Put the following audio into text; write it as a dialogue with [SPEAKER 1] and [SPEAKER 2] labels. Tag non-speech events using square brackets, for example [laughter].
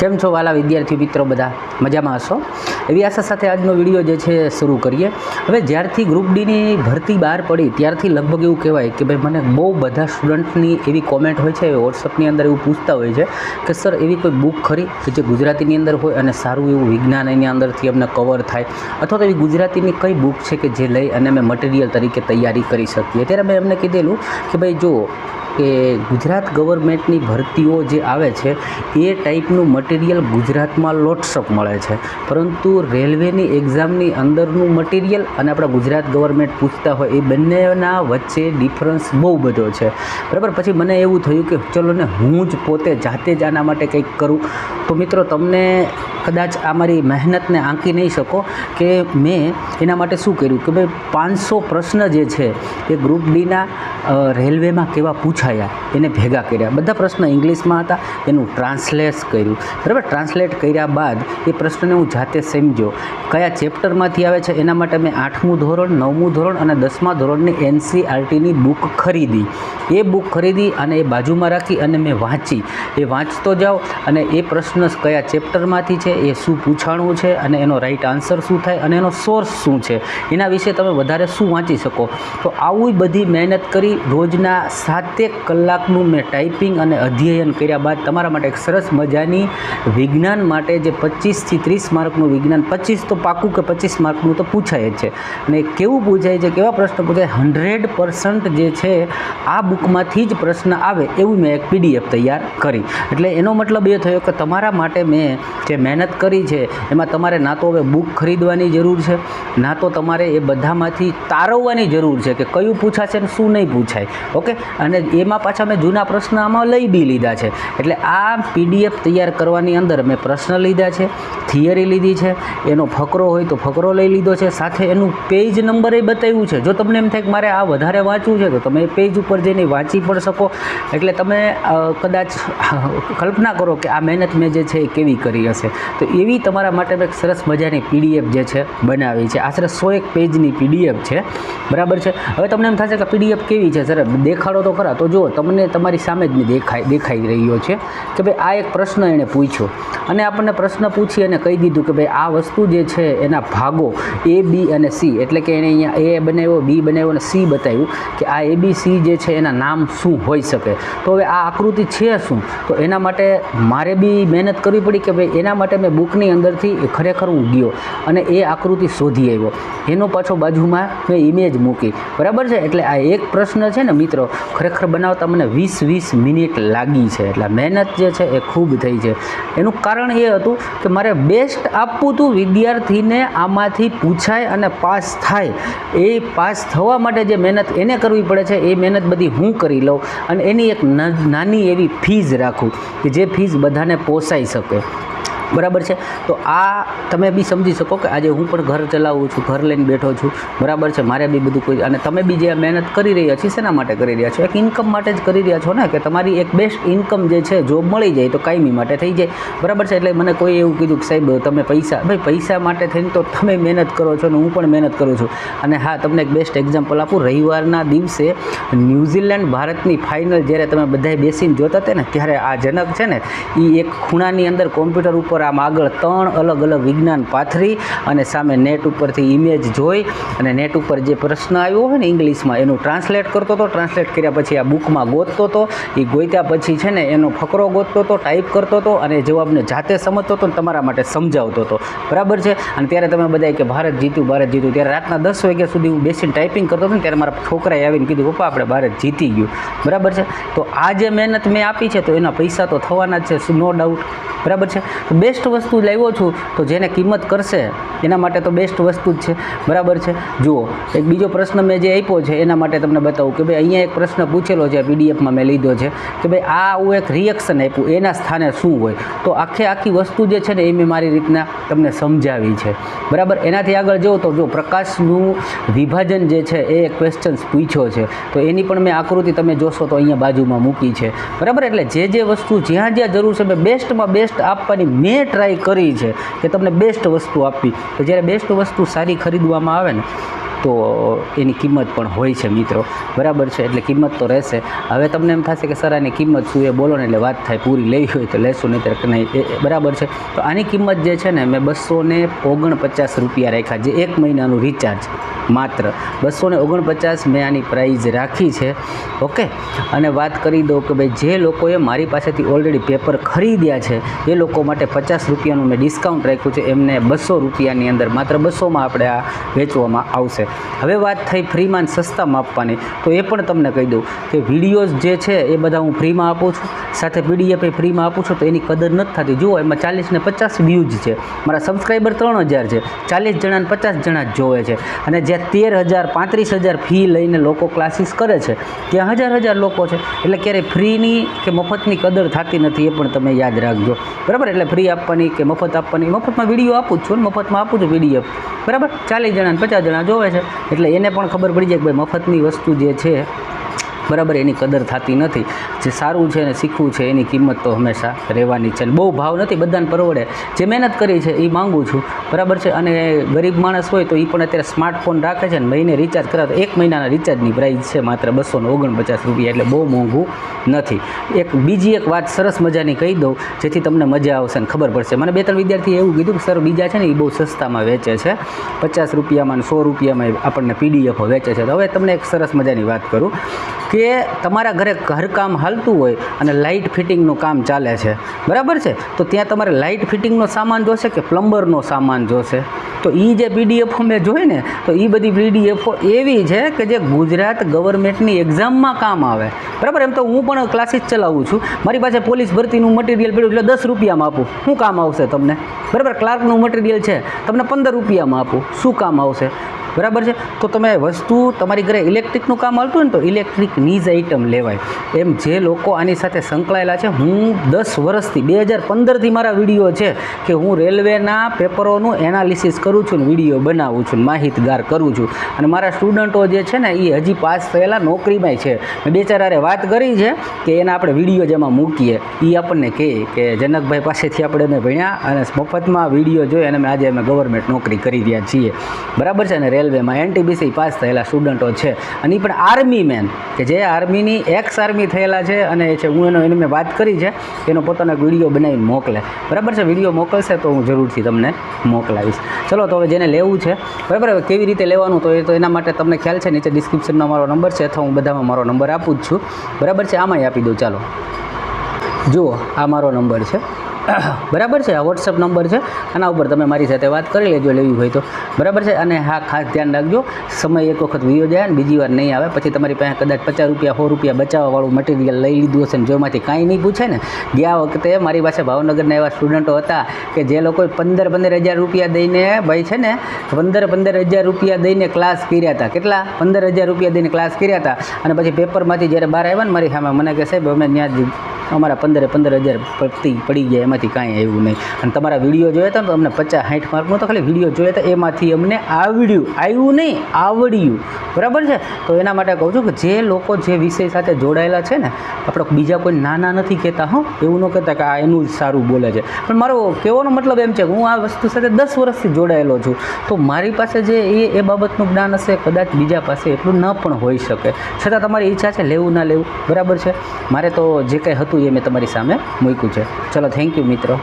[SPEAKER 1] કેમ છો વાલા વિદ્યાર્થી મિત્રો બધા? મજામાં હશો? એવી આશા સાથે આજનો વીડિયો જે છે શરૂ કરીએ. હવે જ્યારથી ગ્રુપ ડીની ભરતી બહાર પડી, ત્યારથી લગભગ એવું કહેવાય કે ભાઈ મને બહુ બધા સ્ટુડન્ટની એવી કોમેન્ટ હોય છે વોટ્સઅપની અંદર એવું પૂછતા હોય છે કે સર એવી કોઈ બુક ખરી કે જે ગુજરાતીની અંદર હોય અને સારું એવું વિજ્ઞાન એની અંદરથી અમને કવર થાય? અથવા તો એવી ગુજરાતીની કઈ બુક છે કે જે લઈ અને અમે મટીરિયલ તરીકે તૈયારી કરી શકીએ? ત્યારે મેં એમને કીધેલું કે, ભાઈ જુઓ કે ગુજરાત ગવર્મેન્ટની ભરતીઓ જે આવે છે, એ ટાઈપનું મટીરિયલ ગુજરાતમાં લોટસપ મળે છે. પરંતુ રેલવેની એક્ઝામની અંદરનું મટીરિયલ અને આપણા ગુજરાત ગવર્મેન્ટ પૂછતા હોય એ બંનેના વચ્ચે ડિફરન્સ બહુ બધો છે. બરાબર? પછી મને એવું થયું કે ચલો ને, હું જ પોતે જાતે જ આના માટે કંઈક કરું. તો મિત્રો, તમને કદાચ આ મારી મહેનતને આંકી નહીં શકો કે મેં એના માટે શું કર્યું? કે ભાઈ, પાંચસો પ્રશ્ન જે છે એ ગ્રુપ ડીના રેલવેમાં કેવા પૂછાયા? એને ભેગા કર્યા. બધા પ્રશ્ન ઇંગ્લિશમાં હતા. એનું ટ્રાન્સલેટ કર્યું. બરાબર? ટ્રાન્સલેટ કર્યા બાદ એ પ્રશ્નને હું જાતે સમજ્યો કયા ચેપ્ટરમાંથી આવે છે એના માટે મેં આઠમું ધોરણ, નવમું ધોરણ અને દસમા ધોરણની એનસીઆરટીની બુક ખરીદી. એ બુક ખરીદી અને એ બાજુમાં રાખી અને મેં વાંચી. એ વાંચતો જાઓ અને એ પ્રશ્ન કયા ચેપ્ટરમાંથી છે, એ શું પૂછાણું છે અને એનો રાઈટ આન્સર શું થાય અને એનો સોર્સ શું છે. એના વિશે તમે વધારે શું વાંચી શકો? તો આવી બધી મહેનત કરી રોજના સાતેક કલાકનું મેં ટાઈપિંગ અને અધ્યયન કર્યા બાદ તમારા માટે એક સરસ મજાની વિજ્ઞાન માટે જે પચીસથી ત્રીસ માર્કનું વિજ્ઞાન પચીસ તો પાકું કે પચીસ માર્કનું તો પૂછાય જ છે. ને કેવું પૂછાય છે, કેવા પ્રશ્ન પૂછાય? હંડ્રેડ પર્સન્ટ જે છે, આ બુકમાંથી જ પ્રશ્ન આવે એવું મેં એક પીડીએફ તૈયાર કરી. એટલે એનો મતલબ એ થયો કે તમારા માટે મેં જે મહેનત કરી છે, એમાં તમારે ના તો હવે બુક ખરીદવાની જરૂર છે, ના તો તમારે એ બધામાંથી તારવવાની જરૂર છે કે કયું પૂછાશે ને શું નહીં પૂછાય. ઓકે? અને એમાં પાછા મેં જૂના પ્રશ્ન આમાં લઈ બી લીધા છે. એટલે આ પીડીએફ તૈયાર કરવાની અંદર મેં પ્રશ્ન લીધા છે, થિયરી લીધી છે એનો ફકરો હોય તો ફકરો લઈ લીધો છે. સાથે એનું પેજ નંબર એ બતાવ્યું છે. જો તમને એમ થાય કે મારે આ વધારે વાંચવું છે, તો તમે એ પેજ ઉપર જઈને વાંચી પણ શકો. એટલે તમે કદાચ કલ્પના કરો કે આ મહેનત મેં જે છે એ કેવી કરી હશે. તો એવી તમારા માટે એક સરસ મજાની પીડીએફ જે છે બનાવી છે. આશરે સો એક પેજની પીડીએફ છે. બરાબર છે? હવે તમને એમ થશે કે પીડીએફ કેવી છે? સર દેખાડો તો ખરા. તો જો તમને તમારી સામે જ દેખાય, દેખાઈ રહ્યો છે કે ભાઈ આ એક પ્રશ્ન એણે પૂછ્યો. અને આપણને પ્રશ્ન પૂછી અને કહી દીધું કે ભાઈ આ વસ્તુ જે છે એના ભાગો એ બી અને સી એટલે કે એણે અહીંયા એ બનાવ્યો બી બનાવ્યો અને સી બતાવ્યું કે આ એ બી સી જે છે એના નામ શું હોઈ શકે. તો હવે આ આકૃતિ છે શું? તો એના માટે મારે બી મહેનત કરવી પડી કે ભાઈ એના માટે મેં બુકની અંદરથી ખરેખર હું ગયો અને એ આકૃતિ શોધી આવ્યો. એનો પાછો બાજુમાં મેં ઇમેજ મૂકી. બરાબર છે? એટલે આ એક પ્રશ્ન છે ને મિત્રો, ખરેખર બનાવતા મને વીસ વીસ મિનિટ લાગી છે. એટલે મહેનત જે છે એ ખૂબ થઈ છે. એનું કારણ એ હતું કે મારે બેસ્ટ આપવું હતું વિદ્યાર્થીને આમાંથી પૂછાય અને પાસ થાય, એ પાસ થવા માટે જે મહેનત એને કરવી પડે છે, એ મહેનત બધી હું કરી લઉં અને એની એક નાની એવી ફીઝ રાખું કે જે ફીઝ બધાને પોસાઈ શકે. બરાબર છે? તો આ તમે બી સમજી શકો કે આજે હું પણ ઘર ચલાવું છું, ઘર લઈને બેઠો છું. બરાબર છે? મારે બી બધું કોઈ અને તમે બી જે મહેનત કરી રહ્યા છીએ શેના માટે કરી રહ્યા છો? એક ઇન્કમ માટે જ કરી રહ્યા છો ને? કે તમારી એક બેસ્ટ ઇન્કમ જે છે જોબ મળી જાય તો કાયમી માટે થઈ જાય. બરાબર છે? એટલે મને કોઈ એવું કીધું કે સાહેબ, તમે પૈસા ભાઈ, પૈસા માટે થઈને તો તમે મહેનત કરો છો ને હું પણ મહેનત કરું છું. અને હા, તમને એક બેસ્ટ એક્ઝામ્પલ આપું. રવિવારના દિવસે ન્યૂઝીલેન્ડ ભારતની ફાઇનલ જ્યારે તમે બધાએ બેસીને જોતા હતા ને, ત્યારે આ જનક છે ને એ એક ખૂણાની અંદર કોમ્પ્યુટર ઉપર આમ આગળ ત્રણ અલગ અલગ વિજ્ઞાન પાથરી અને સામે નેટ ઉપરથી ઇમેજ જોઈ અને નેટ ઉપર જે પ્રશ્ન આવ્યો હોય ને ઇંગ્લિશમાં, એનું ટ્રાન્સલેટ કરતો હતો. ટ્રાન્સલેટ કર્યા પછી આ બુકમાં ગોતતો હતો. એ ગોત્યા પછી છે ને એનો ફકરો ગોતતો હતો ટાઈપ કરતો હતો અને જવાબને જાતે સમજતો હતો ને તમારા માટે સમજાવતો હતો. બરાબર છે? અને ત્યારે તમે બધા કે ભારત જીત્યું ભારત જીત્યું ત્યારે રાતના દસ વાગ્યા સુધી હું બેસીને ટાઈપિંગ કરતો હતો ને ત્યારે મારા છોકરાએ આવીને કીધું, પપ્પા, આપણે ભારત જીતી ગયું. બરાબર છે? તો આ જે મહેનત મેં આપી છે તો એના પૈસા તો થવાના જ છે નો ડાઉટ બરાબર છે? તો બેસ્ટ વસ્તુ લાવ્યો છું, તો જેને કિંમત કરશે, એના માટે તો બેસ્ટ વસ્તુ જ છે. બરાબર છે? જુઓ, એક બીજો પ્રશ્ન મેં જે આપ્યો છે, એના માટે તમને બતાવું કે ભાઈ અહીંયા એક પ્રશ્ન પૂછેલો છે પીડીએફમાં મેં લીધો છે, કે ભાઈ આ હું એક રિએક્શન આપ્યું, એના સ્થાને શું હોય? તો આખે આખી વસ્તુ જે છે ને, એ મેં મારી રીતના તમને સમજાવી છે. બરાબર? એનાથી આગળ જુઓ તો જો પ્રકાશનું વિભાજન જે છે, એ ક્વેશ્ચન્સ પૂછ્યો છે. તો એની પણ મેં આકૃતિ તમે જોશો તો અહીંયા બાજુમાં મૂકી છે. બરાબર? એટલે જે જે વસ્તુ જ્યાં જ્યાં જરૂર છે, મેં બેસ્ટમાં બેસ્ટ આપવાની મેં ટ્રાય કરી છે કે તમને બેસ્ટ વસ્તુ આપવી. તો જ્યારે બેસ્ટ વસ્તુ સારી ખરીદવામાં આવે ને તો એની કિંમત પણ હોય છે મિત્રો. બરાબર છે? એટલે કિંમત તો રહેશે. હવે તમને એમ થશે કે સર, આની કિંમત શું એ બોલો ને એટલે વાત થાય પૂરી લેવી હોય તો લેશું નહીં. ત્યારે નહીં બરાબર છે? તો આની કિંમત જે છે ને મેં બસો ને ઓગણપચાસ રૂપિયા રાખ્યા, જે એક મહિનાનું રિચાર્જ માત્ર. બસો ને ઓગણપચાસ મેં આની પ્રાઇઝ રાખી છે. ઓકે? અને વાત કરી દઉં કે ભાઈ, જે લોકોએ મારી પાસેથી ઓલરેડી પેપર ખરીદ્યા છે, એ લોકો માટે પચાસ રૂપિયાનું મેં ડિસ્કાઉન્ટ રાખ્યું છે. એમને બસો રૂપિયાની અંદર માત્ર બસોમાં આપણે આ વેચવામાં આવશે. હવે વાત થઈ ફ્રીમાં સસ્તામાં આપવાની, તો એ પણ તમને કહી દઉં કે વિડીયોઝ જે છે એ બધા હું ફ્રીમાં આપું છું. સાથે પીડીએફ એ ફ્રીમાં આપું છું, તો એની કદર નથી થતી. જુઓ, એમાં ચાલીસ ને પચાસ વ્યૂઝ છે. મારા સબસ્ક્રાઈબર ત્રણ હજાર છે. ચાલીસ જણાને પચાસ જણા જ જોવે છે. અને જ્યાં તેર હજાર, પાંત્રીસ હજાર ફી લઈને લોકો ક્લાસીસ કરે છે, ત્યાં હજાર હજાર લોકો છે. એટલે ક્યારેય ફ્રીની કે મફતની કદર થતી નથી એ પણ તમે યાદ રાખજો. બરાબર? એટલે ફ્રી આપવાની કે મફત આપવાની, મફતમાં વીડિયો આપું જ છું મફતમાં આપું છું પીડીએફ બરાબર? ચાલીસ જણાને પચાસ જણા જોવે છે. એટલે એને પણ ખબર પડી જાય કે ભાઈ મફતની વસ્તુ જે છે બરાબર, એની કદર થતી નથી. જે સારું છે ને શીખવું છે, એની કિંમત તો હંમેશા રહેવાની છે. અને બહુ ભાવ નથી, બધાને પરવડે. જે મહેનત કરી છે એ માગું છું. બરાબર છે? અને ગરીબ માણસ હોય તો એ પણ અત્યારે સ્માર્ટફોન રાખે છે ને મહિને રિચાર્જ કરાવે તો એક મહિનાના રિચાર્જની પ્રાઇસ છે માત્ર બસો ને ઓગણપચાસ રૂપિયા, એટલે બહુ મોંઘું નથી. એક, બીજી એક વાત સરસ મજાની કહી દઉં, જેથી તમને મજા આવશે ને ખબર પડશે. મને બે ત્રણ વિદ્યાર્થીએ એવું કીધું કે સર, બીજા છે ને એ બહુ સસ્તામાં વેચે છે. પચાસ રૂપિયામાં ને સો રૂપિયામાં આપણને પીડીએફો વેચે છે. તો હવે તમને એક સરસ મજાની વાત કરું. કે તમારા ઘરે ઘરકામ હાલતું હોય અને લાઇટ ફિટિંગનું કામ ચાલે છે. બરાબર છે? તો ત્યાં તમારે લાઇટ ફિટિંગનો સામાન જોશે કે પ્લમ્બરનો સામાન જોશે? તો એ જે પીડીએફો મેં જોઈ ને, તો એ બધી પીડીએફો એવી છે કે જે ગુજરાત ગવર્મેન્ટની એક્ઝામમાં કામ આવે. બરાબર? એમ તો હું પણ ક્લાસીસ ચલાવું છું. મારી પાસે પોલીસ ભરતીનું મટીરિયલ પડ્યું એટલે દસ રૂપિયામાં આપું. શું કામ આવશે તમને? બરાબર? ક્લાર્કનું મટીરિયલ છે. તમને પંદર રૂપિયામાં આપું. શું કામ આવશે? બરાબર છે? તો તમે વસ્તુ તમારી ઘરે ઇલેક્ટ્રિકનું કામ આવતું હોય ને તો ઇલેક્ટ્રિક નીઝ આઇટમ લેવાય. એમ જે લોકો આની સાથે સંકળાયેલા છે, હું દસ વર્ષથી, બે હજાર પંદરથી મારા વીડિયો છે કે હું રેલવેના પેપરોનું એનાલિસિસ કરું છું ને વીડિયો બનાવું છું, માહિતગાર કરું છું. અને મારા સ્ટુડન્ટો જે છે ને એ હજી પાસ થયેલા નોકરીમાંય છે. મેં બે ચારે વાત કરી છે કે એના આપણે વીડિયો જેમાં મૂકીએ. એ આપણને કહે કે જનકભાઈ પાસેથી આપણે અમે ભણ્યા અને મફતમાં વીડિયો જોઈ અને આજે અમે ગવર્મેન્ટ નોકરી કરી રહ્યા છીએ. બરાબર છે? ને રેલવેમાં એનટીબીસી પાસ થયેલા સ્ટુડન્ટો છે. અને એ પણ આર્મી મેન, કે જે આર્મીની એક્સ આર્મી થયેલા છે અને એ છે, હું એનો એની મેં વાત કરી છે, એનો પોતાનો વીડિયો બનાવીને મોકલે. બરાબર છે? વીડિયો મોકલશે તો હું જરૂરથી તમને મોકલાવીશ. ચલો, તો હવે જેને લેવું છે, બરાબર? હવે કેવી રીતે લેવાનું તો એ તો એના માટે તમને ખ્યાલ છે, નીચે ડિસ્ક્રિપ્શનમાં મારો નંબર છે, અથવા હું બધામાં મારો નંબર આપું જ છું. બરાબર છે? આમાંય આપી દઉં. ચાલો. જુઓ, આ મારો નંબર છે. [coughs] બરાબર છે? આ વોટ્સઅપ નંબર છે. આના ઉપર તમે મારી સાથે વાત કરી લેજો, લેવી હોય તો. બરાબર છે? અને હા, ખાસ ધ્યાન રાખજો, સમય એક વખત વીયો જાય અને બીજી વાર નહીં આવે. પછી તમારી પાસે કદાચ પચાસ રૂપિયા, સો રૂપિયા બચાવવાવાળું મટીરિયલ લઈ લીધું હશે ને જેમાંથી કાંઈ નહીં પૂછે ને, ગયા વખતે મારી પાસે ભાવનગરના એવા સ્ટુડન્ટો હતા કે જે લોકોએ પંદર પંદર હજાર રૂપિયા દઈને ભાઈ છે ને, પંદર પંદર હજાર રૂપિયા દઈને ક્લાસ કર્યા હતા. કેટલા? પંદર હજાર રૂપિયા દઈને ક્લાસ કર્યા હતા. અને પછી પેપરમાંથી જ્યારે બહાર આવ્યા ને મારી સામે, મને કહે સાહેબ, અમે ત્યાં અમારા પંદરે પંદર હજાર પ્રતિ પડી ગયા, એમાંથી કાંઈ આવ્યું નહીં. અને તમારા વીડિયો જોયા હતા તો અમને પચાસ સાઠ માર્કનું તો ખાલી વીડિયો જોયા હતા, એમાંથી અમને આવડ્યું. આવ્યું નહીં, આવડ્યું. બરાબર છે? તો એના માટે કહું છું કે જે લોકો જે વિષય સાથે જોડાયેલા છે ને, આપણે બીજા કોઈ નાના નથી કહેતા, હો. એવું ન કહેતા કે આ એનું જ સારું બોલે છે. પણ મારો કહેવાનો મતલબ એમ છે કે હું આ વસ્તુ સાથે દસ વર્ષથી જોડાયેલો છું. તો મારી પાસે જે એ એ બાબતનું જ્ઞાન હશે, કદાચ બીજા પાસે એટલું ન પણ હોઈ શકે. છતાં તમારી ઈચ્છા છે, લેવું ના લેવું. બરાબર છે? મારે તો જે કંઈ હતું એ મેં તમારી સામે મૂક્યું છે. ચલો થેન્ક યુ મિત્રો.